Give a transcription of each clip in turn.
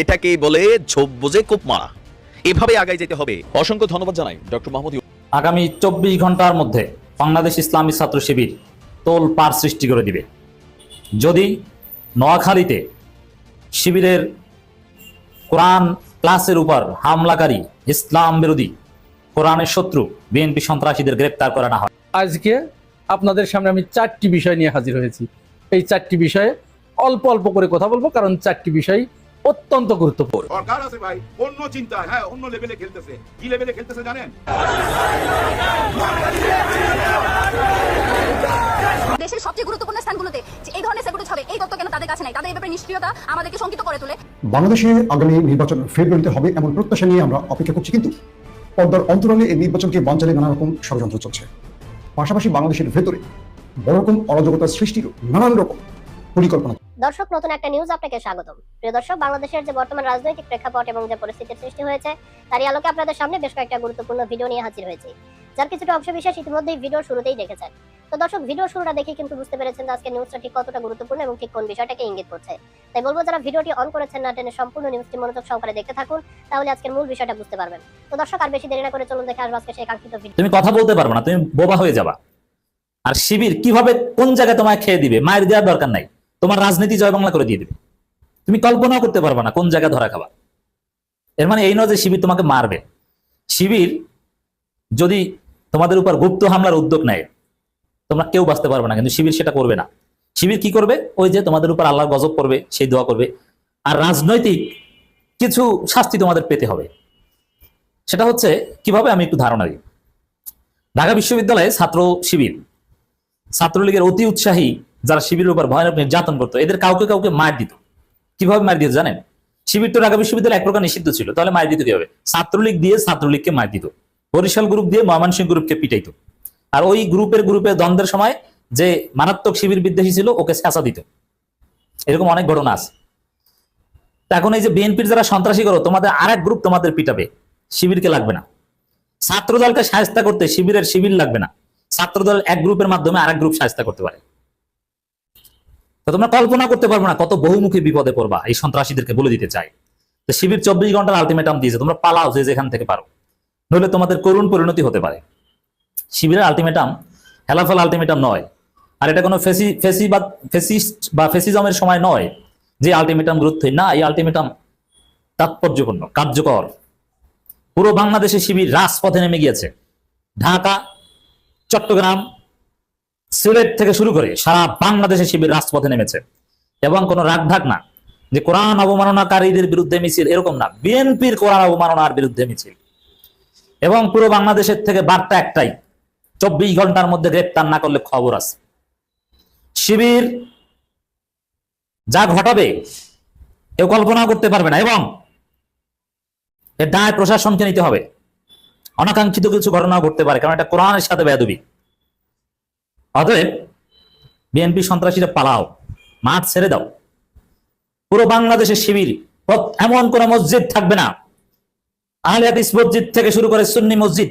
এটাকেই বলে ঝোপ বুঝে কূপ মারা এভাবে আগায় যেতে হবে। অসংখ্য ধন্যবাদ জানাই ডক্টর মাহমুদ আগামী চব্বিশ ঘণ্টার মধ্যে বাংলাদেশ ইসলামী ছাত্র শিবির তোল পার সৃষ্টি করে দিবে। যদি নোয়াখালীতে শিবিরের কোরআন ক্লাসের উপর হামলাকারী ইসলাম বিরোধী কোরআনের শত্রু বিএনপি সন্ত্রাসীদের গ্রেপ্তার করা না হয়। আজকে আপনাদের সামনে আমি চারটি বিষয় নিয়ে হাজির হয়েছি। এই চারটি বিষয়ে অল্প অল্প করে কথা বলব কারণ চারটি বিষয় অত্যন্ত গুরুত্বপূর্ণ। সরকার আছে ভাই অন্য চিন্তা হ্যাঁ অন্য লেভেলে খেলতেছে। কি লেভেলে খেলতেছে জানেন? দেশের সবচেয়ে গুরুত্বপূর্ণ স্থানগুলোতে এই ধরনের হবে এই তত্ত্ব কেন তাদের কাছে নাই? তাদের এই ব্যাপারে নিষ্ক্রিয়তা আমাদেরকে শঙ্কিত করে তোলে। বাংলাদেশে আগামী নির্বাচন ফেব্রুয়ারিতে হবে এমন প্রত্যাশা নিয়ে আমরা অপেক্ষা করছি কিন্তু পর্দার অন্তরালে এই নির্বাচনকে বাঞ্চালে নানা রকম ষড়যন্ত্র চলছে। পাশাপাশি বাংলাদেশের ভেতরে বড় রকম অরাজকতার সৃষ্টিরও নানান রকম পরিকল্পনা। দর্শক নতুন একটা নিউজ আপনাকে স্বাগতম। প্রিয় দর্শক বাংলাদেশের যে বর্তমান রাজনৈতিক প্রেক্ষাপট এবং যে পরিস্থিতির সৃষ্টি হয়েছে তারই আলোকে আপনাদের সামনে বেশ কয়েকটা গুরুত্বপূর্ণ ভিডিও নিয়ে হাজির হয়েছি যার কিছুটা অংশ বিশেষ ইতিমধ্যেই ভিডিও শুরুতেই দেখেছেন। তো দর্শক ভিডিও শুরুটা দেখে কিন্তু বুঝতে পেরেছেন যে আজকে নিউজটা ঠিক কতটা গুরুত্বপূর্ণ এবং ঠিক কোন বিষয়টাকে ইঙ্গিত করছে। তাই বলব যারা ভিডিওটি অন করেছেন না টেনে সম্পূর্ণ নিউজটি মনোযোগ সহকারে দেখতে থাকুন তাহলে আজকের মূল বিষয়টা বুঝতে পারবেন। তো দর্শক আর বেশি দেরি না করে চলুন দেখে আসব আজকে সেই কাঙ্ক্ষিত ভিডিও তুমি কথা বলতে পারবে না তুমি বোবা হয়ে যাবা। আর শিবির কীভাবে কোন জায়গায় তোমায় খেয়ে দিবে মায়ের দেওয়ার দরকার নাই। তোমার রাজনীতি জয় বাংলা করে দিয়ে দেবে। তুমি কল্পনাও করতে পারবে না কোন জায়গায় ধরা খাবা। এর মানে এই নয় যে শিবির তোমাকে মারবে। শিবির যদি তোমাদের উপর গুপ্ত হামলার উদ্যোগ নেয়, তোমরা কেউ বাঁচতে পারবে না, কিন্তু শিবির সেটা করবে না। শিবির কি করবে? ওই যে তোমাদের উপর আল্লাহর গজব করবে সেই দোয়া করবে। আর রাজনৈতিক কিছু শাস্তি তোমাদের পেতে হবে। সেটা হচ্ছে, কীভাবে আমি একটু ধারণা দিই। ঢাকা বিশ্ববিদ্যালয়ে ছাত্র শিবির, ছাত্রলীগের অতি উৎসাহী যারা শিবিরের উপর ভয়ানক নির্যাতন করতো, এদের কাউকে কাউকে মার দিত। কীভাবে মার দিত জানেন? শিবির তো ঢাকা বিশ্ববিদ্যালয় এক প্রকার নিষিদ্ধ ছিল। তাহলে মার দিত কীভাবে? ছাত্রলীগ দিয়ে ছাত্রলীগকে মার দিত। বরিশাল গ্রুপ দিয়ে ময়মনসিংহ গ্রুপকে পিটাইতো। আর ওই গ্রুপের গ্রুপের দ্বন্দ্বের সময় যে মারাত্মক শিবির বিদ্বেষী ছিল, ওকে শেষা দিত। এরকম অনেক ঘটনা আছে। এখন এই যে বিএনপির যারা সন্ত্রাসী করো, তোমাদের আর এক গ্রুপ তোমাদের পিটাবে। শিবিরকে লাগবে না। ছাত্র দলকে সাহায্য করতে শিবিরের শিবির লাগবে না। ছাত্র দল এক গ্রুপের মাধ্যমে আরেক গ্রুপ সাহায্য করতে পারে। তো তোমরা কল্পনা করতে পারবে না কত বহুমুখী বিপদে পড়বা। এই সন্ত্রাসীদেরকে বলে দিতে চাই। তো শিবির চব্বিশ ঘণ্টার আলটিমেটাম দিয়েছে, তোমরা পালাও যে যেখান থেকে পারো। নইলে তোমাদের করুণ পরিণতি হতে পারে। শিবিরের আলটিমেটাম হেলাফল আলটিমেটাম নয়। আর এটা কোনো ফেসি ফেসি বা ফেসিস্ট বা ফেসিজমের সময় নয় যে আলটিমেটাম গুরুত্বই না, এই আলটিমেটাম তাৎপর্যপূর্ণ, কার্যকর। পুরো বাংলাদেশে শিবির রাজপথে নেমে গিয়েছে। ঢাকা, চট্টগ্রাম সিলেট থেকে শুরু করে সারা বাংলাদেশে শিবির রাজপথে নেমেছে। এবং কোনো রাগঢাক না যে কোরআন অবমাননাকারীদের বিরুদ্ধে মিছিল এরকম না। বিএনপির কোরআন অবমাননার বিরুদ্ধে মিছিল। এবং পুরো বাংলাদেশের থেকে বার্তা একটাই, চব্বিশ ঘণ্টার মধ্যে গ্রেপ্তার না করলে খবর আছে। শিবির যা ঘটাবে, কেউ কল্পনা করতে পারবে না। এবং এর দায় প্রশাসনকে নিতে হবে। অনাকাঙ্ক্ষিত কিছু ঘটনা ঘটতে পারে, কারণ এটা কোরআনের সাথে বেদবি অতএব বিএনপি সন্ত্রাসীরা পালাও, মাঠ ছেড়ে দাও। পুরো বাংলাদেশের শিবির এমন কোন মসজিদ থাকবে না। আহলে হাদিস মসজিদ থেকে শুরু করে সুন্নি মসজিদ,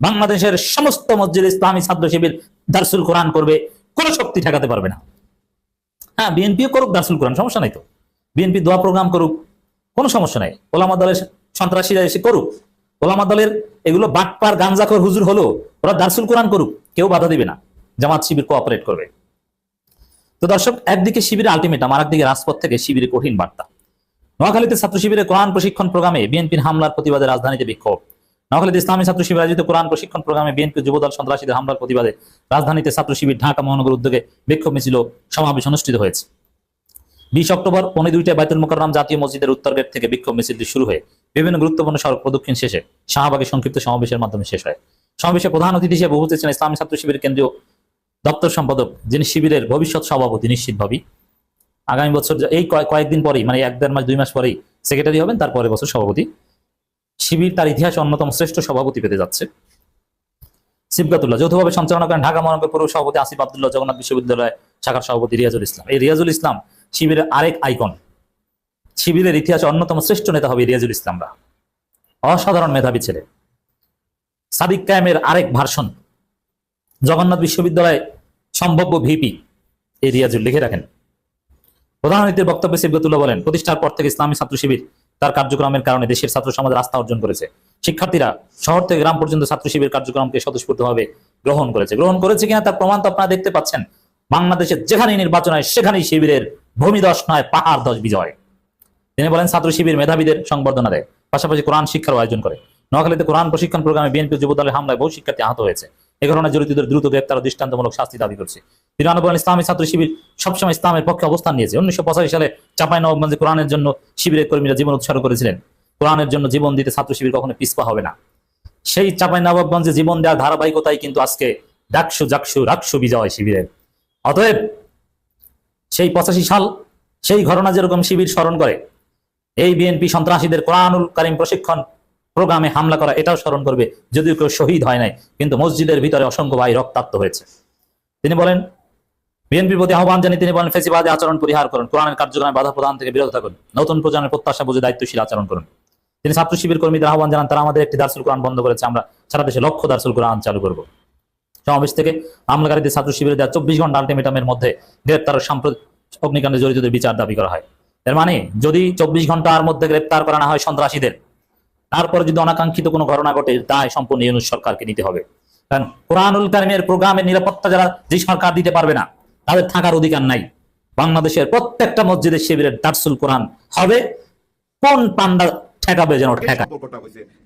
বাংলাদেশের সমস্ত মসজিদ ইসলামী ছাত্র শিবির দারসুল কোরআন করবে, কোন শক্তি ঠেকাতে পারবে না। হ্যাঁ বিএনপিও করুক, দারসুল কোরআন, সমস্যা নাই তো। বিএনপি দোয়া প্রোগ্রাম করুক, কোনো সমস্যা নাই। ওলামা দলের সন্ত্রাসীরা এসে করুক। ওলামা দলের এগুলো বাটপার, গাঞ্জাখর হুজুর হলো, ওরা দারসুল কোরআন করুক, কেউ বাধা দিবে না। জামাত শিবির কোঅপারেট করবে। তো দর্শক, একদিকে শিবিরে আলটিমেটাম আর একদিকে রাজপথ থেকে শিবিরে কঠিন বার্তা। নোয়াখালীতে ছাত্র শিবিরে কোরআন প্রশিক্ষণ প্রোগ্রামে বিএনপির হামলার প্রতিবাদে রাজধানীতে বিক্ষোভ। নোয়াখালীতে ইসলামী ছাত্র শিবির আয়োজিত কোরআন প্রশিক্ষণ প্রোগ্রামে বিএনপি যুবদল সন্ত্রাসীদের হামলার প্রতিবাদে রাজধানীতে ছাত্র শিবির ঢাকা মহানগর উদ্যোগে বিক্ষোভ মিছিল সমাবেশ অনুষ্ঠিত হয়েছে। বিশ অক্টোবর পনেরো দুইটায় বাইতুল মোকাররম জাতীয় মসজিদের উত্তর গেট থেকে বিক্ষোভ মিছিলটি শুরু হয়ে বিভিন্ন গুরুত্বপূর্ণ সড়ক প্রদক্ষিণ শেষে শাহবাগে সংক্ষিপ্ত সমাবেশের মাধ্যমে শেষ হয়। সমাবেশে প্রধান অতিথি হিসেবে উপস্থিত ছিলেন ইসলামী ছাত্র শিবির কেন্দ্রীয় দপ্তর সম্পাদক যিনি শিবিরের ভবিষ্যৎ সভাপতি নিশ্চিতভাবেই আগামী বছর এই কয়- কয়েকদিন পরেই মানে এক দেড় মাস, দুই মাস পরেই সেক্রেটারি হবেন তারপরে বছর সভাপতি। শিবির তার ইতিহাসে অন্যতম শ্রেষ্ঠ সভাপতি পেতে যাচ্ছে। সিবগাতুল্লাহ যৌথভাবে সঞ্চালনা করেন ঢাকা মহানগর পৌর সভাপতি আসিফ আবদুল্লাহ, জগন্নাথ বিশ্ববিদ্যালয় শাখার সভাপতি রিয়াজুল ইসলাম। এই রিয়াজুল ইসলাম শিবিরের আরেক আইকন। শিবিরের ইতিহাসে অন্যতম শ্রেষ্ঠ নেতা হবে রিয়াজুল ইসলামরা। অসাধারণ মেধাবী ছেলে। সাদিক কায়েমের আরেক ভার্সন। জগন্নাথ বিশ্ববিদ্যালয় সম্ভাব্য ভিপি এই রিয়াজুল লিখে রাখেন। প্রধান বক্তব্যে সিবগতুল্লাহ বলেন, প্রতিষ্ঠার পর থেকে ইসলামী ছাত্র শিবির তার কার্যক্রমের কারণে দেশের ছাত্র সমাজের আস্থা অর্জন করেছে। শিক্ষার্থীরা শহর থেকে গ্রাম পর্যন্ত ছাত্র শিবির কার্যক্রমকে স্বতঃস্ফূর্তভাবে গ্রহণ করেছে। গ্রহণ করেছে কিনা তার প্রমাণ তো আপনারা দেখতে পাচ্ছেন। বাংলাদেশের যেখানেই নির্বাচন হয়, সেখানেই শিবিরের ভূমিদশ নয়, পাহাড় দশ বিজয়। তিনি বলেন, ছাত্র শিবির মেধাবীদের সংবর্ধনা দেয়, পাশাপাশি কোরআন শিক্ষার আয়োজন করে। নোয়াখালীতে কোরআন প্রশিক্ষণ প্রোগ্রামে বিএনপি যুবদলের হামলায় বহু শিক্ষার্থী আহত হয়েছে। এ ঘটনায় জড়িতদের দ্রুত গ্রেপ্তার ও দৃষ্টান্তমূলক শাস্তি দাবি করছে। বলেন ইসলামী ছাত্র শিবির সবসময় ইসলামের পক্ষে অবস্থান নিয়েছে। উনিশশো পঁচাশি সালে চাপাই নবাবগঞ্জে কোরআনের জন্য শিবিরের কর্মীরা জীবন উৎসর্গ করেছিলেন। কোরআনের জন্য জীবন দিতে ছাত্র শিবির কখনো পিছপা হবে না। সেই চাপাই নবাবগঞ্জে জীবন দেওয়ার ধারাবাহিকতাই কিন্তু আজকে ডাকসু, জাকসু, রাকসু বিজয় শিবিরের। অতএব সেই পঁচাশি সাল সেই ঘটনা যেরকম শিবির স্মরণ করে, এই বিএনপি সন্ত্রাসীদের কোরআনুল কারিম প্রশিক্ষণ প্রোগ্রামে হামলা করা, এটাও স্মরণ করবে, যদিও কেউ শহীদ হয় নাই, কিন্তু মসজিদের ভিতরে অসংখ্য ভাই রক্তাক্ত হয়েছে। তিনি বলেন, বিএনপির প্রতি আহ্বান জানিয়ে তিনি বলেন, ফেসিবাদী আচরণ পরিহার করুন, কোরআনের কার্যক্রমে বাধা প্রদান থেকে বিরত থাকুন, নতুন প্রজন্মের প্রত্যাশা বুঝে দায়িত্বশীল আচরণ করুন। তিনি ছাত্র শিবির কর্মীদের আহ্বান জানান, তারা আমাদের একটি দার্সুল কোরআন বন্ধ করেছে, আমরা সারা দেশে লক্ষ দার্সুল কোরআন চালু করব। সমাবেশ থেকে হামলাকারীদের ছাত্র শিবিরে দেওয়া চব্বিশ ঘণ্টা আলটিমেটামের মধ্যে গ্রেপ্তার ও সাম্প্রতিক অগ্নিকাণ্ডে জড়িতদের বিচার দাবি করা হয়। এর মানে যদি চব্বিশ ঘণ্টার মধ্যে গ্রেপ্তার করা না হয় সন্ত্রাসীদের তারপরে যদি অনাকাঙ্ক্ষিত কোনো ঘটনা ঘটে দায় সম্পূর্ণ ইউনুস সরকারকে নিতে হবে। কারণ কোরআনুল কারিমের প্রোগ্রামের নিরাপত্তা যারা যে সরকার দিতে পারবে না তাদের থাকার অধিকার নাই। বাংলাদেশের প্রত্যেকটা মসজিদের শিবিরের দার্সুল কোরআন হবে। কোন পান্ডা ঠেকাবে যেন ঠেকা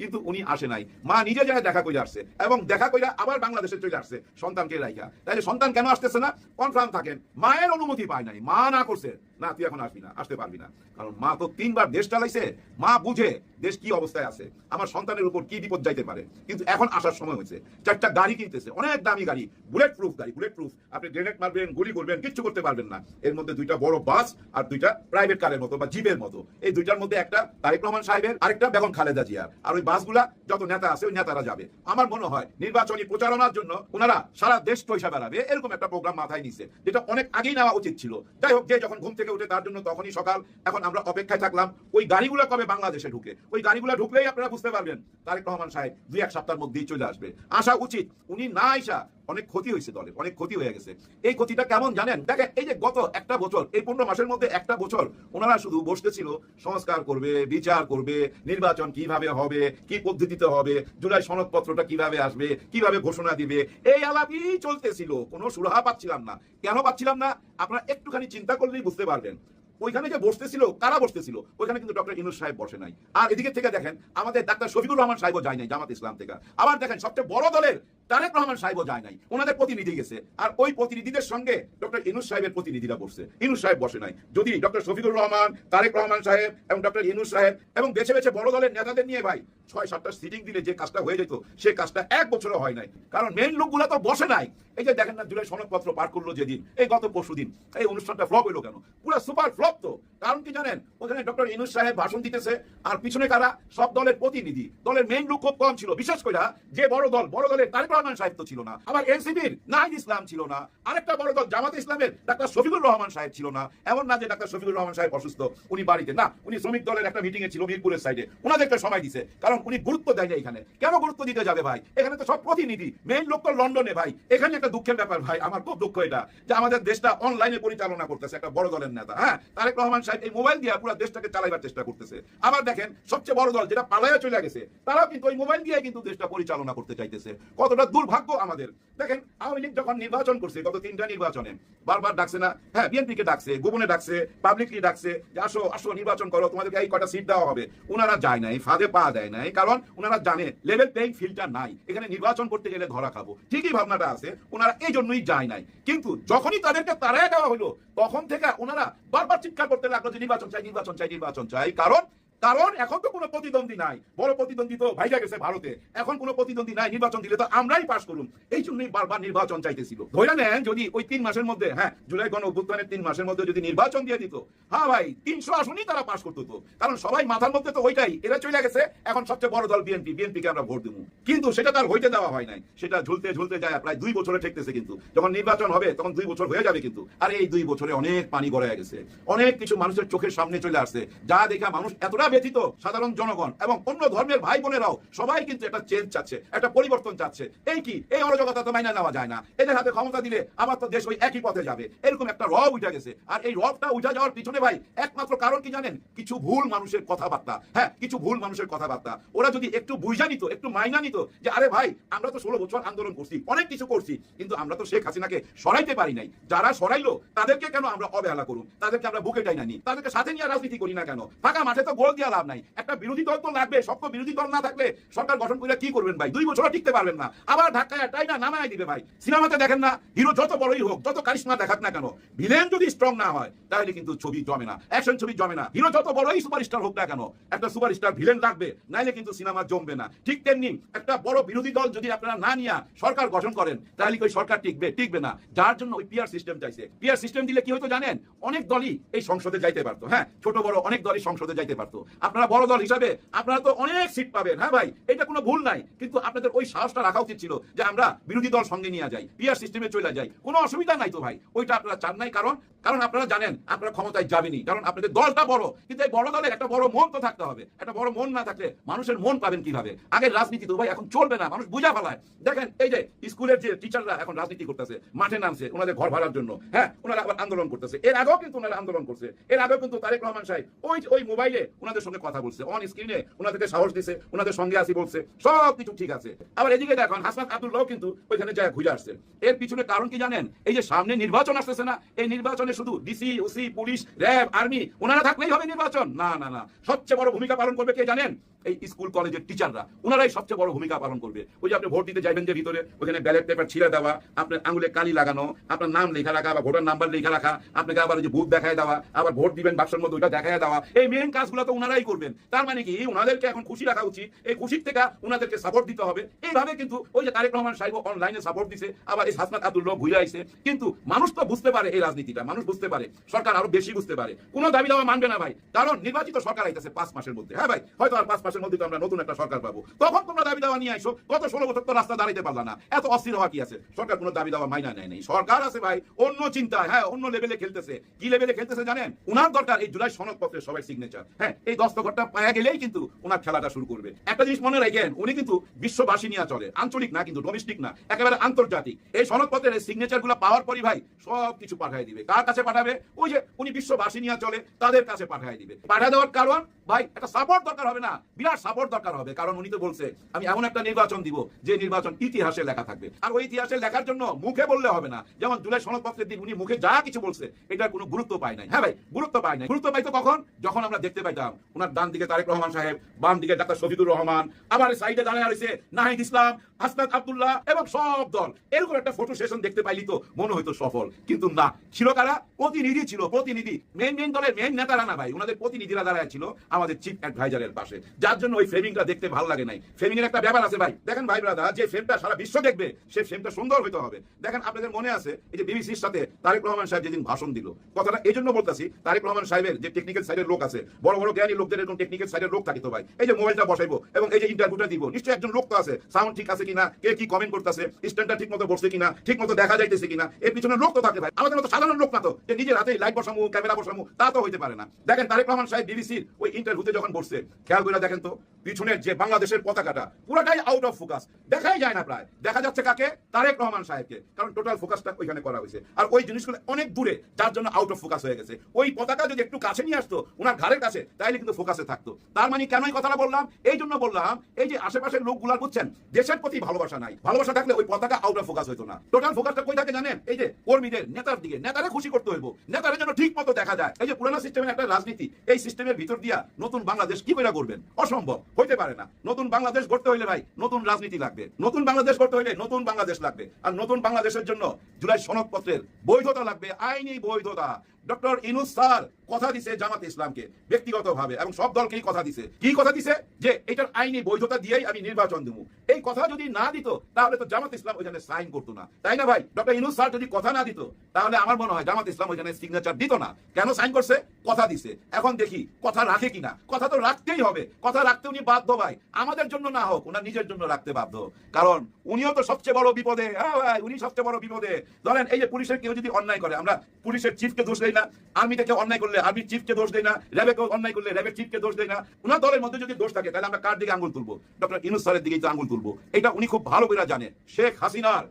কিন্তু উনি আসে নাই। মা নিজে যায় দেখা করে আসছে এবং দেখা কইরা আবার বাংলাদেশে চলে আসছে সন্তানকে রাইখা তাইলে সন্তান কেন আসতেছে না? কনফার্ম থাকেন মায়ের অনুমতি পায় নাই। মা না করছে। না, তুই এখন আসবি না, আসতে পারবি না। কারণ মা তো তিনবার দেশ চালাইছে, মা বুঝে দেশ কি অবস্থায় আছে। আমার সন্তানের উপর কি বিপদ যাইতে পারে। কিন্তু এখন আসার সময় হয়েছে। চারটা গাড়ি কিনতেছে, অনেক দামি গাড়ি বুলেট প্রুফ গাড়ি বুলেট প্রুফ আপনি গ্রেনেড মারবেন, গুলি করবেন, কিচ্ছু করতে পারবেন না। এর মধ্যে দুইটা বড় বাস আর দুইটা প্রাইভেট কারের মতো বা জিপের মতো। এই দুইটার মধ্যে একটা তারেক রহমান সাহেবের, আরেকটা বেগম খালেদা জিয়ার। আর ওই বাসগুলা, যত নেতা আছে, ওই নেতারা যাবে। আমার মনে হয় নির্বাচনী প্রচারণার জন্য ওনারা সারা দেশ পয়সা বেড়াবে। এরকম একটা প্রোগ্রাম মাথায় নিচ্ছে যেটা অনেক আগেই নেওয়া উচিত ছিল। যাই হোক, যে যখন ঘুম থেকে উঠে তার জন্য তখনই সকাল, এখন আমরা অপেক্ষায় থাকলাম, ওই গাড়িগুলো কবে বাংলাদেশে ঢুকে ওই গাড়িগুলো ঢুকলেই আপনারা বুঝতে পারবেন। তারেক রহমান সাহেব দুই এক সপ্তাহের মধ্যেই চলে আসবে। আসা উচিত। উনি না আইসা অনেক ক্ষতি হয়েছে দলের, অনেক ক্ষতি হয়ে গেছে। এই ক্ষতিটা কেমন জানেন? দেখেন, এই যে গত একটা বছর, এই পনেরো মাসের মধ্যে একটা বছর, ওনারা শুধু বসতেছিল, সংস্কার করবে, বিচার করবে, নির্বাচন কীভাবে হবে, কি পদ্ধতিতে হবে, জুলাই সনদপত্রটা কীভাবে আসবে, কীভাবে ঘোষণা দিবে, এই আলাপই চলতেছিল, কোনো সুরাহা পাচ্ছিলাম না। কেন পাচ্ছিলাম না? আপনারা একটুখানি চিন্তা করলেই বুঝতে পারবেন। ওইখানে যে বসতেছিল, কারা বসতেছিল? ওইখানে কিন্তু ডক্টর ইনুস সাহেব বসে নাই। আর এদিকে থেকে দেখেন, আমাদের ডাক্তার শফিকুর রহমান সাহেবও যায় নাই জামাত ইসলাম থেকে। আবার দেখেন, সবচেয়ে বড় দলের তারেক রহমান সাহেবও যায় নাই। ওনাদের প্রতিনিধি গেছে। আর ওই প্রতিনিধিদের সঙ্গে ডক্টর ইনুস সাহেবের প্রতিনিধিরা বসছে। ইনুস সাহেব বসে নাই। যদি ডক্টর শফিকুর রহমান, তারেক রহমান সাহেব এবং ডক্টর ইনুস সাহেব এবং বেছে বেছে বড় দলের নেতাদের নিয়ে ভাই ছয় সাতটা সিটিং দিলে যে কাজটা হয়ে যেত, সে কাজটা এক বছরও হয় নাই। কারণ মেন লোকগুলো তো বসে নাই। এই যে দেখেন না, জুলাই সনদপত্র পার করল যেদিন, এই গত পরশু দিন, এই অনুষ্ঠানটা ফ্লপ হইল কেন? পুরো সুপার ফ্লপ তো। কারণ কি জানেন? ওখানে ডক্টর ইনুস সাহেব ভাষণ দিতেছে, আর পিছনে কারা? সব দলের প্রতিনিধি। দলের মেইন লোক খুব কম ছিল। বিশেষ করে যে বড় দল, বড় দলের তারেক রহমান সাহেব তো ছিল না, আবার এনসিপির নাহিদ ইসলাম ছিল না, আরেকটা বড় দল জামাত ইসলামের ডাক্তার শফিকুর রহমান সাহেব ছিল না। এমন না যে ডাক্তার শফিকুর রহমান সাহেব অসুস্থ, উনি বাড়িতে, না, উনি শ্রমিক দলের একটা মিটিং এ ছিল মিরপুরের সাইডে ওনাদেরকে সময় দিছে, কারণ উনি গুরুত্ব দেয় না এখানে। কেন গুরুত্ব দিতে যাবে ভাই? এখানে তো সব প্রতিনিধি মেইন লোক তো লন্ডনে ভাই। এখানে একটা দুঃখের ব্যাপার ভাই, আমার খুব দুঃখ এটা, যে আমাদের দেশটা অনলাইনে পরিচালনা করতেছে একটা বড় দলের নেতা হ্যাঁ? তারেক রহমান সাহেব এই মোবাইল দিয়ে পুরো দেশটাকে চালাইবার চেষ্টা করতেছে। আবার দেখেন, সবচেয়ে বড় দল যেটা পালাইয়া চলে গেছে, তারাও কিন্তু ওই মোবাইল দিয়ে কিন্তু দেশটা পরিচালনা করতে চাইতেছে। কতটা দুর্ভাগ্য আমাদের। দেখেন, আওয়ামী লীগ যখন নির্বাচন করছে, গত তিনটা নির্বাচনে, বারবার ডাকছে না হ্যাঁ বিএনপি কে ডাকছে, গোপনে ডাকছে পাবলিকলি ডাকছে যে আসো আসো, নির্বাচন করো, তোমাদেরকে এই কটা সিট দেওয়া হবে। ওনারা যায় নাই ফাঁদে পা দেয় নাই কারণ ওনারা জানে লেভেল প্লেইং ফিল্ডটা নাই। এখানে নির্বাচন করতে গেলে ধরা খাব। ঠিকই ভাবনাটা আছে ওনারা এই জন্যই যায় নাই। কিন্তু যখনই তাদেরকে তারাই দেওয়া হলো, তখন থেকে ওনারা বারবার চিৎকার করতে লাগল যে নির্বাচন চাই নির্বাচন চাই নির্বাচন চাই। কারণ কারণ এখন তো কোনো প্রতিদ্বন্দ্বী নাই। বড় প্রতিদ্বন্দ্বী তো ভাইজা গেছে ভারতে। এখন কোনো প্রতিদ্বন্দ্বী নাই, নির্বাচন দিলে তো আমরাই পাস করুন। এই জন্যই বারবার নির্বাচন চাইতেছিল। ধরে নেন যদি ওই তিন মাসের মধ্যে হ্যাঁ জুলাই গণ অভ্যুত্থানের তিন মাসের মধ্যে যদি নির্বাচন দিয়ে দিত হ্যাঁ ভাই, তিনশো আসনই তারা পাস করতো তো। কারণ সবাই মাথার মধ্যে তো ওইটাই, এরা চলে গেছে, এখন সবচেয়ে বড় দল বিএনপি বিএনপি কে আমরা ভোট দেবো। কিন্তু সেটা তার হইতে দেওয়া হয় নাই। সেটা ঝুলতে ঝুলতে যায়, প্রায় দুই বছরে ঠেকতেছে কিন্তু। যখন নির্বাচন হবে, তখন দুই বছর হয়ে যাবে কিন্তু। আর এই দুই বছরে অনেক পানি গড়ায় গেছে। অনেক কিছু মানুষের চোখের সামনে চলে আসছে। যা দেখা মানুষ এতটা ব্যতীত সাধারণ জনগণ এবং অন্য ধর্মের ভাই বোনেরাও সবাই কিন্তু একটা চেঞ্জ চাচ্ছে, একটা পরিবর্তন চাচ্ছে। এই কি? এই অরাজকতা তো মাইনা নেওয়া যায় না। এদের হাতে ক্ষমতা দিলে আবার তো দেশ ওই একই পথে যাবে। এরকম একটা রব উঠে গেছে। আর এই রবটা উঠে যাওয়ার পিছনে ভাই একমাত্র কারণ কি জানেন? কিছু ভুল মানুষের কথাবার্তা। হ্যাঁ কিছু ভুল মানুষের কথাবার্তা। ওরা যদি একটু বুঝা নিত, একটু মাইনা নিত যে, আরে ভাই, আমরা তো ষোলো বছর আন্দোলন করছি, অনেক কিছু করছি, কিন্তু আমরা তো শেখ হাসিনাকে সরাইতে পারি নাই। যারা সরাইলো, তাদেরকে কেন আমরা অবহেলা করুন? তাদেরকে আমরা বুকে টাই না নি? তাদেরকে সাথে নিয়ে রাজনীতি করি না কেন? ফাঁকা মাঠে তো গোল দেওয়া লাভ নাই। একটা বিরোধী দল তো লাগবে শক্ত বিরোধী দল না থাকলে সরকার গঠন করে কি করবেন ভাই? দুই বছর টিকতে পারবেন না। আবার ঢাকায় টাই না, নামায় দিবে ভাই। সিনেমাতে দেখেন না, হিরো যত বড়ই হোক, যত কারিশমা দেখাক না কেন, ভিলেন যদি স্ট্রং না হয়, তাহলে কিন্তু ছবি জমে না অ্যাকশন ছবি জমে না। হিরো যত বড়ই সুপারস্টার হোক না কেন, একটা সুপারস্টার ভিলেন লাগবে, নাইলে কিন্তু সিনেমা জমবে না। ঠিক তেমনি একটা বড় বিরোধী দল যদি আপনারা না নিয়ে সরকার গঠন করেন, তাহলে ওই সরকার টিকবে? টিকবে না। যার জন্য ওই পিআর সিস্টেম চাইছে। পিআর সিস্টেম দিলে কি হতো জানেন? অনেক দলই এই সংসদে যাইতে পারতো হ্যাঁ? ছোট বড় অনেক দলই সংসদে যাইতে পারতো। আপনারা বড় দল হিসাবে আপনারা তো অনেক সিট পাবেন হ্যাঁ ভাই? এটা কোনো ভুল নাই। কিন্তু আপনাদের ওই সাহসটা রাখা উচিত ছিল যে আমরা বিরোধী দল সঙ্গে নিয়ে যাই পিআর সিস্টেমে চলে যাই। কোনো অসুবিধা নাই তো ভাই। ওইটা আপনারা চান নাই। কারণ কারণ আপনারা জানেন, আপনারা ক্ষমতায় যাবেনি কারণ আপনাদের দলটা বড়। কিন্তু এই বড় দলের একটা বড় মন তো থাকতে হবে। একটা বড় মন না থাকলে মানুষের মন পাবেন কীভাবে? আগে রাজনীতি তো ভাই এখন চলবে না। মানুষ বুঝা ফেলায় দেখেন, এই যে স্কুলের যে টিচাররা এখন রাজনীতি করতেছে, মাঠে নামছে, ওনাদের ঘর ভাড়ার জন্য হ্যাঁ? ওনারা আবার আন্দোলন করতেছে। এর আগেও কিন্তু ওনারা আন্দোলন করছে। এর আগেও কিন্তু তারেক রহমান সাহেব ওই ওই মোবাইলে ওনাদের সঙ্গে কথা বলছে। অন স্ক্রিনে ওনাদেরকে সাহস দিছে, ওনাদের সঙ্গে আসি বলছে। সব কিছু ঠিক আছে। আবার এদিকে দেখুন, হাসনাত আব্দুল্লাহ কিন্তু ওইখানে যায় ঘুরে আসছে। এর পিছনে কারণ কি জানেন? এই যে সামনে নির্বাচন আসতেছে না, এই নির্বাচনে শুধু DC OC police RAB army ওনারা থাকলেই হবে নির্বাচন। না না না। সবচেয়ে বড় ভূমিকা পালন করবে কে জানেন? এই স্কুল কলেজের টিচাররা। ওনারাই সবচেয়ে বড় ভূমিকা পালন করবে। ওই যে আপনি ভোট দিতে যাবেন যে ভিতরে, ওখানে ব্যালট পেপার ছিঁড়ে দেওয়া, আপনার আঙুলে কালি লাগানো, আপনার নাম লেখা রাখা বা ভোটার নাম্বার লেখা রাখা, আপনাকে আবার যে বুথ দেখায় দেওয়া, আবার ভোট দিবেন বাক্সের মধ্যে ওইটা দেখায় দেওয়া। এই মেন কাজগুলো তো ওনারাই করবেন। তার মানে কি? ওনাদেরকে এখন খুশি রাখা উচিত। এই খুশির থেকে ওনাদেরকে সাপোর্ট দিতে হবে। এইভাবে কিন্তু ওই যে তারেক রহমান সাহেব অনলাইনে সাপোর্ট দিছে, আবার এই হাসনাত আব্দুল্লাহ ঘুরে আইছে। কিন্তু মানুষ তো বুঝতে পারে এই রাজনীতিটা, মানুষ বুঝতে পারে। সরকার আরও বেশি বুঝতে পারে। কোনো দাবি দাওয়া মানবে না ভাই। কারণ নির্বাচিত সরকার আইতেছে পাঁচ মাসের মধ্যে। হ্যাঁ ভাই, হয়তো আর পাঁচ মাসের মধ্যে তো আমরা নতুন একটা সরকার পাবো। তখন তোমরা দাবি দাওয়া নিয়ে আইসো, গত ষোলো বছর তো রাস্তা দাঁড়াইতে পারলা না। এত অস্থির হওয়া কি আছে? সরকার কোনো দাবি দাওয়া মাইনা নেয় নেই। সরকার আছে ভাই, অন্য চিন্তায় হ্যাঁ অন্য লেভেলে খেলতেছে। কি লেভেলে খেলতেছে জানেন? উনার দরকার এই জুলাই সনদপত্রের সবাই সিগনেচার হ্যাঁ এই দস্তখতটা পায়া গেলেই কিন্তু ওনার খেলাটা শুরু করবে। একটা জিনিস মনে রাখেন, উনি কিন্তু বিশ্ববাসী নিয়ে চলে। আঞ্চলিক না কিন্তু ডোমেস্টিক না, একেবারে আন্তর্জাতিক। এই সনদপত্রের সিগনেচারগুলো পাওয়ার পরই ভাই সব কিছু পাঠিয়ে দিবে। কার কাছে পাঠাবে? ওই যে উনি বিশ্ববাসী নিয়ে চলে, তাদের কাছে পাঠিয়ে দিবে। পাঠিয়ে দেওয়ার কারণ ভাই, একটা সাপোর্ট দরকার হবে না। বিরাট সাপোর্ট দরকার হবে। কারণ উনি তো বলছে, আমি এমন একটা নির্বাচন দিব, যে নির্বাচন ইতিহাসে লেখা থাকবে। আর ওই ইতিহাসে লেখার জন্য মুখে বললে হবে না। যেমন জুলাই সনদপত্রের দিন উনি মুখে যা কিছু বলছে, এটার কোনো গুরুত্ব পায় নাই। হ্যাঁ ভাই, গুরুত্ব পায় নাই। গুরুত্ব পাইতো কখন? যখন আমরা দেখতে পাইতাম ওনার ডান দিকে তারেক রহমান সাহেব, বাম দিকে ডাক্তার শফিদুর রহমান, আবার সাইডে দাঁড়িয়ে রয়েছে নাহিদ ইসলাম, হাসনাত আব্দুল্লাহ এবং সব দল। এরকম একটা ফটো সেশন দেখতে পাইলি তো মনে হইতো সফল। কিন্তু না, ছিল কারা? প্রতিনিধি ছিল, প্রতিনিধি। মেন মেন দলের মেন নেতারা না ভাই ওনাদের প্রতিনিধিরা দাঁড়ায় ছিল। আমাদের চিফ অ্যাডভাইজারের পাশে। যার জন্য ওই ফ্রেমিংটা দেখতে ভালো লাগে নাই। ফ্রেমিং একটা ব্যাপার আছে ভাই। দেখেন ভাই ব্রাদা যে ফ্রেমটা সারা বিশ্ব দেখবে, সে ফ্রেমটা সুন্দর হইতে হবে। দেখেন আপনাদের মনে আছে, এই যে বিবিসির সাথে তারেক রহমান সাহেব যেদিন ভাষণ দিল, কথাটা এই জন্য বলতেছি, তারেক রহমান সাহেবের যে টেকনিক্যাল সাইডের লোক আছে, বড় বড় জ্ঞানী লোকদের এরকম টেকনিক্যাল সাইডের লোক থাকে তো ভাই। এই যে মোবাইলটা বসাইবো এবং এই যে ইন্টারভিউটা দিব, নিশ্চয়ই একজন লোক তো আছে সাউন্ড ঠিক আছে কিনা, কে কি কমেন্ট করতেছে স্ট্যান্ডটা ঠিক মতো বসছে কিনা, ঠিক মতো দেখা যাইতেছে কিনা, এর পিছনে লোক তো থাকে ভাই। আমাদের মতো সাধারণ লোক না তো, যে নিজের হাতে লাইট বসামু ক্যামেরা বসামু, তা তো হইতে পারে না। দেখেন তারেক রহমান সাহেব বিবিসির ওই ইন্টারভিউতে যখন বসছে খেয়াল করে দেখেন তো, পিছনের যে বাংলাদেশের পতাকাটা, পুরাটাই আউট অফ ফোকাস দেখাই যায় না প্রায়। দেখা যাচ্ছে কাকে? তারেক রহমান সাহেবকে। কারণ টোটাল ফোকাসটা ওইখানে করা হয়েছে। আর ওই জিনিসগুলো অনেক দূরে, যার জন্য আউট অফ ফোকাস হয়ে গেছে। ওই পতাকা যদি একটু কাছে নিয়ে আসতো, ওনার ঘাড়ের কাছে, তাইলে কিন্তু ফোকাসে থাকতো। তার মানে কেন এই কথাটা বললাম? এই জন্য বললাম, এই যে আশেপাশের লোকগুলা বুঝছেন? দেশের প্রতি ভালোবাসা নাই। ভালোবাসা থাকলে ওই পতাকা আউট অফ ফোকাস হইতো না। টোটাল ফোকাসটা কই থাকে জানেন? এই যে কর্মীদের, নেতার দিকে। নেতারা খুশি করতে হইব। নেতারা যেন ঠিক মতো দেখা যায়। এই যে পুরানো সিস্টেমের একটা রাজনীতি, এই সিস্টেমের ভিতর দিয়া নতুন বাংলাদেশ কি করে করবেন অসম্ভব, হইতে পারে না। নতুন বাংলাদেশ গড়তে হইলে ভাই, নতুন রাজনীতি লাগবে। নতুন বাংলাদেশ গড়তে হইলে নতুন বাংলাদেশ লাগবে। আর নতুন বাংলাদেশের জন্য জুলাই সনদপত্রের বৈধতা লাগবে, আইনি বৈধতা। ডক্টর ইনুস স্যার কথা দিছে জামাত ইসলামকে ব্যক্তিগতভাবে এবং সব দলকেই কথা দিছে। কি কথা দিছে? যে এটার আইনি বৈধতা দিয়েই আমি নির্বাচন দেবো। এই কথা যদি না দিত, তাহলে তো জামাত ইসলাম ওইখানে সাইন করতো না। তাই না ভাই? ডক্টর ইনুস স্যার যদি কথা না দিত, তাহলে আমার মনে হয় জামাত ইসলাম ওইখানে সিগনেচার দিত না। কেন সাইন করছে? কথা দিছে। এখন দেখি, কথা রাখে কিনা? কথা তো রাখতেই হবে। কথা রাখতে উনি বাধ্য ভাই। আমাদের জন্য না হোক ওনার নিজের জন্য রাখতে বাধ্য। কারণ উনিও তো সবচেয়ে বড় বিপদে। হ্যাঁ ভাই, উনি সবচেয়ে বড় বিপদে। ধরেন এই যে পুলিশের কেউ যদি অন্যায় করে, আমরা পুলিশের চিফকে দোষ দেই না, আমি তাকে অন্যায় করলে আমি চিফকে দোষ দেয় না র্যাবে কেউ অন্যায় করলে র্যাবের চিফকে দোষ দেয় না। উনার দলের মধ্যে যদি দোষ থাকে, তাহলে আমরা কার দিকে আঙ্গুল তুলবো? ডক্টর ইনুস স্যারের দিকেই তো আঙ্গুল তুলবো। এটা উনি খুব ভালো করে জানে শেখ হাসিনার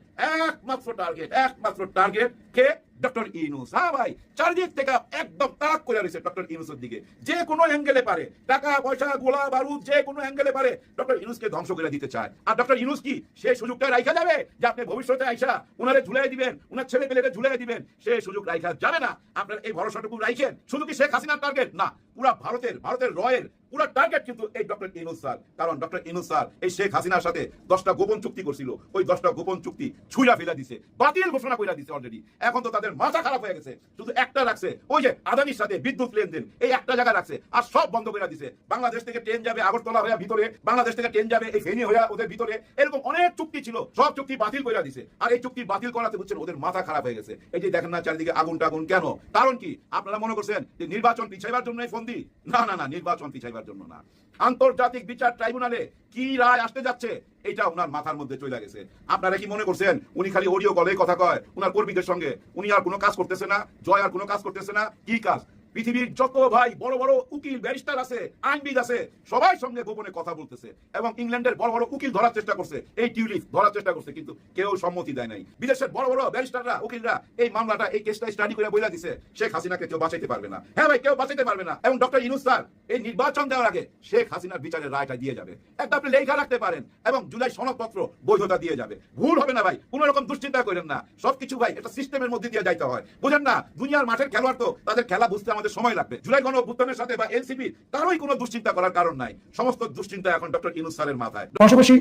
একমাত্র টার্গেট একমাত্র টার্গেট কে ডক্টর ইনুস হ্যাঁ ভাই? চারদিক থেকে একদম তাক করে রয়েছে ডক্টর ইনুসের দিকে। যে কোনো অ্যাঙ্গেলে পারে। টাকা, পয়সা, গোলা, বারুদ, যে কোনো অ্যাঙ্গেলে পারে। ডক্টর ইনুসকে ধ্বংস করে দিতে চায়। আর ডক্টর ইনুস কি? সেই সুযোগটা রাইখা যাবে? যে আপনি ভবিষ্যতে আইসা উনারে ঝুলাই দিবেন, উনার ছেলে পেলেকে ঝুলাই দিবেন সেই সুযোগ রাইখা যাবে না। আপনার এই ভরসাটুকু রাইখেন। শুধু কি শেখ হাসিনার টার্গেট না, পুরা ভারতের ভারতের রয়ের পুরো টার্গেট কিন্তু এই ডক্টর ইনুস স্যার। কারণ ডক্টর ইনুস স্যার এই শেখ হাসিনার সাথে দশটা গোপন চুক্তি করছিল। ওই দশটা গোপন চুক্তি ছুঁড়া ফেলা দিছে। বাতিল ঘোষণা করে দিছে অলরেডি এখন তো তাদের মাথা খারাপ হয়ে গেছে। শুধু একটা রাখছে। ওই যে আদানির সাথে বিদ্যুৎ লেনদেন, এই একটা জায়গা রাখছে আর সব বন্ধ করে দিছে। বাংলাদেশ থেকে ট্রেন যাবে আগরতলা হয়ে ভিতরে, বাংলাদেশ থেকে ট্রেন যাবে এই ফেনী হয়ে ওদের ভিতরে। এরকম অনেক চুক্তি ছিল, সব চুক্তি বাতিল করে দিছে। আর এই চুক্তি বাতিল করাতে বুঝছেন ওদের মাথা খারাপ হয়ে গেছে। এই যে দেখেন না চারিদিকে আগুন টাগুন কেন? কারণ কি? আপনারা মনে করছেন যে নির্বাচন পিছাইবার জন্য ফন্দি না না না, নির্বাচন পিছাইবার জন্য না। আন্তর্জাতিক বিচার ট্রাইব্যুনালে কি রায় আসতে যাচ্ছে এটা ওনার মাথার মধ্যে চলে গেছে। আপনারা কি মনে করছেন, উনি খালি অডিও কলে কথা কয়, উনার কর্মীদের সঙ্গে, উনি আর কোনো কাজ করতেছে না, জয় আর কোনো কাজ করতেছে না, কি কাজ? পৃথিবীর যত ভাই, বড় বড় উকিল, ব্যারিস্টার আছে, আইনবিদ আছে, সবাই সঙ্গে গোপনে কথা বলতেছে এবং ইংল্যান্ডের বড় বড় উকিল ধরার চেষ্টা করছে, এই টিউলিপ ধরার চেষ্টা করছে, কিন্তু কেউ সম্মতি দেয় নাই। বিদেশের বড় বড় ব্যারিস্টাররা, উকিলরা এই মামলাটা, এই কেসটা স্টাডি করে বইলা দিছে, শেখ হাসিনাকে কেউ বাঁচাইতে পারবে না। হ্যাঁ ভাই, কেউ বাঁচাইতে পারবে না। এবং ডক্টর ইনুস স্যার, এই নির্বাচন দেওয়ার আগে শেখ হাসিনার বিচারের রায়টা দিয়ে যাবে। একটা আপনি লেখা রাখতে পারেন এবং জুলাই সনদপত্র বৈধতা দিয়ে যাবে। ভুল হবে না ভাই, কোন রকম দুশ্চিন্তা করেন না। সবকিছু ভাই, একটা সিস্টেমের মধ্যে দিয়ে যাইতে হয়। বুঝেন না, দুনিয়ার মাঠের খেলোয়াড় তো তাদের খেলা বুঝতে আমাদের সময় লাগবে। জুলাই গণ অভ্যুত্থানের সাথে বা এনসিপি কারোই কোনো দুশ্চিন্তা করার কারণ নাই। সমস্ত দুশ্চিন্তা এখন ডক্টর ইনুস স্যারের মাথায়। পাশাপাশি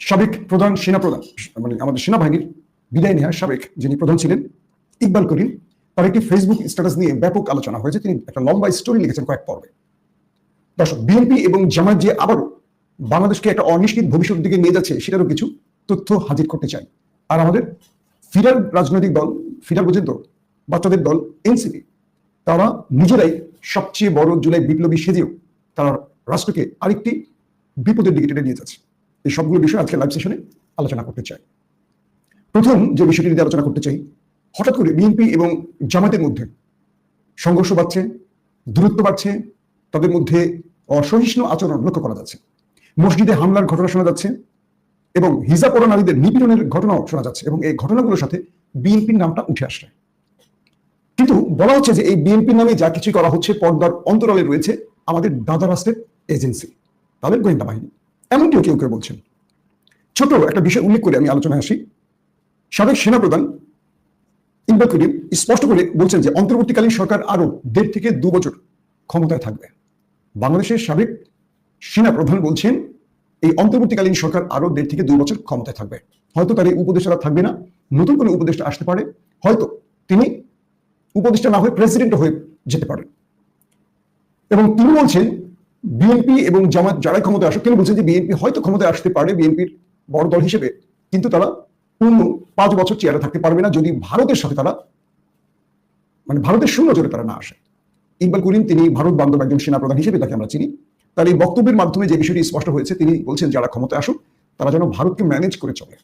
সাবেক প্রধান সেনা প্রধান মানে আমাদের সেনাবাহিনীর বিদায় নেওয়া সাবেক যিনি প্রধান ছিলেন, ইকবাল করিম, তার একটি ফেসবুক স্ট্যাটাস নিয়ে ব্যাপক আলোচনা হয়েছে। তিনি একটা লম্বা স্টোরি লিখেছেন কয়েক পর্বে। দর্শক, বিএনপি এবং জামায়াত যে আবারও বাংলাদেশকে একটা অনিশ্চিত ভবিষ্যৎ দিকে নিয়ে যাচ্ছে, সেটারও কিছু তথ্য হাজির করতে চাই। আর আমাদের ফিরার রাজনৈতিক দল ফিরার বোঝেন তো বাচ্চাদের দল, এনসিপি তারা নিজেরাই সবচেয়ে বড় জুলাই বিপ্লবী সেজেও তারা রাষ্ট্রকে আরেকটি বিপদের দিকে টেনে নিয়ে যাচ্ছে। এই সবগুলো বিষয় আজকে লাইভ সেশনে আলোচনা করতে চাই। প্রথম যে বিষয়টি নিয়ে আলোচনা করতে চাই, হঠাৎ করে বিএনপি এবং জামাতের মধ্যে সংঘর্ষ বাড়ছে, দূরত্ব বাড়ছে, তাদের মধ্যে অসহিষ্ণু আচরণ লক্ষ্য করা যাচ্ছে। মসজিদে হামলার ঘটনা শোনা যাচ্ছে এবং হিজা পড়া নারীদের নিপীড়নের ঘটনাও শোনা যাচ্ছে এবং এই ঘটনাগুলোর সাথে বিএনপির নামটা উঠে আসছে। কিন্তু বলা হচ্ছে যে এই বিএনপির নামে যা কিছু করা হচ্ছে পর্দার অন্তরালে রয়েছে আমাদের দাদা রাষ্ট্রের এজেন্সি, তাদের গোয়েন্দা বাহিনী। এমনটিও কেউ কেউ বলছেন। ছোট একটা বিষয় উল্লেখ করে আমি আলোচনায় আসি। সাবেক সেনাপ্রধান ইকবাল করিম স্পষ্ট করে বলছেন যে অন্তর্বর্তীকালীন সরকার আরও দেড় থেকে দু বছর ক্ষমতায় থাকবে। বাংলাদেশের সাবেক সেনা প্রধান বলছেন, এই অন্তর্বর্তীকালীন সরকার আরও দেড় থেকে দুই বছর ক্ষমতায় থাকবে। হয়তো তার এই উপদেষ্টারা থাকবে না, নতুন কোনো উপদেষ্টা আসতে পারে, হয়তো তিনি উপদেষ্টা না হয়ে প্রেসিডেন্ট হয়ে যেতে পারেন এবং তিনি বলছেন বিএনপি এবং জামাত যারাই ক্ষমতায় আসুক, তিনি বলছেন যে বিএনপি হয়তো ক্ষমতায় আসতে পারে বিএনপির বড় দল হিসেবে, কিন্তু তারা পূর্ণ পাঁচ বছর চেয়ারে থাকতে পারবে না যদি ভারতের সাথে তারা মানে ভারতের শূন্য জোরে তারা না আসে। ইকবাল করিম, তিনি ভারত বান্ধব একজন সেনাপ্রধান হিসেবে তাকে আমরা চিনি। তার এই বক্তব্যের মাধ্যমে যে বিষয়টি স্পষ্ট হয়েছে, তিনি বলছেন, যারা ক্ষমতায় আসুক, তারা যেন ভারতকে ম্যানেজ করে চলে।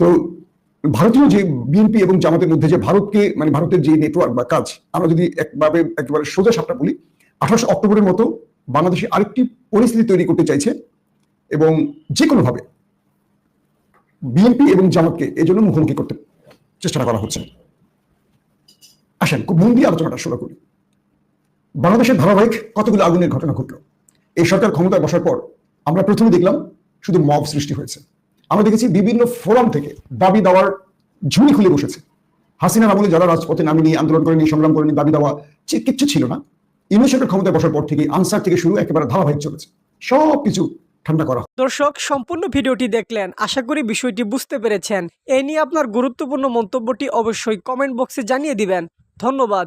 তো ভারতীয় যে বিএনপি এবং জামাতের মধ্যে যে ভারতকে মানে ভারতের যে নেটওয়ার্ক বা কাজ, আমরা যদি একভাবে একেবারে সোজা সাপটা বলি, আঠারোশো অক্টোবরের মতো বাংলাদেশে আরেকটি পরিস্থিতি তৈরি করতে চাইছে এবং যে কোনোভাবে বিএনপি এবং জামাতকে এই জন্য মুখোমুখি করতে চেষ্টা করা হচ্ছে। আসেন, খুব মন দিয়ে আলোচনাটা শুরু করি। বাংলাদেশের ধারাবাহিক কতগুলো আগুনের ঘটনা ঘটলো? এই সরকার ক্ষমতায় বসার পর আমরা প্রথমে দেখলাম শুধু মব সৃষ্টি হয়েছে। আমরা দেখেছি বিভিন্ন ফোরাম থেকে দাবি দেওয়ার ঝুড়ি খুলে বসেছে। হাসিনার আমলে যারা রাজপথে নামিনি আন্দোলন করেনি, সংগ্রাম করেনি, দাবি দেওয়া কিচ্ছু ছিল না। ইউনিট ক্ষমতায় বসার পর থেকে আনসার থেকে শুরু একেবারে ধারাবাহিক চলেছে। সব কিছু দর্শক, সম্পূর্ণ ভিডিওটি দেখলেন। আশা করি বিষয়টি বুঝতে পেরেছেন। এ নিয়ে আপনার গুরুত্বপূর্ণ মন্তব্যটি অবশ্যই কমেন্ট বক্সে জানিয়ে দিবেন। ধন্যবাদ।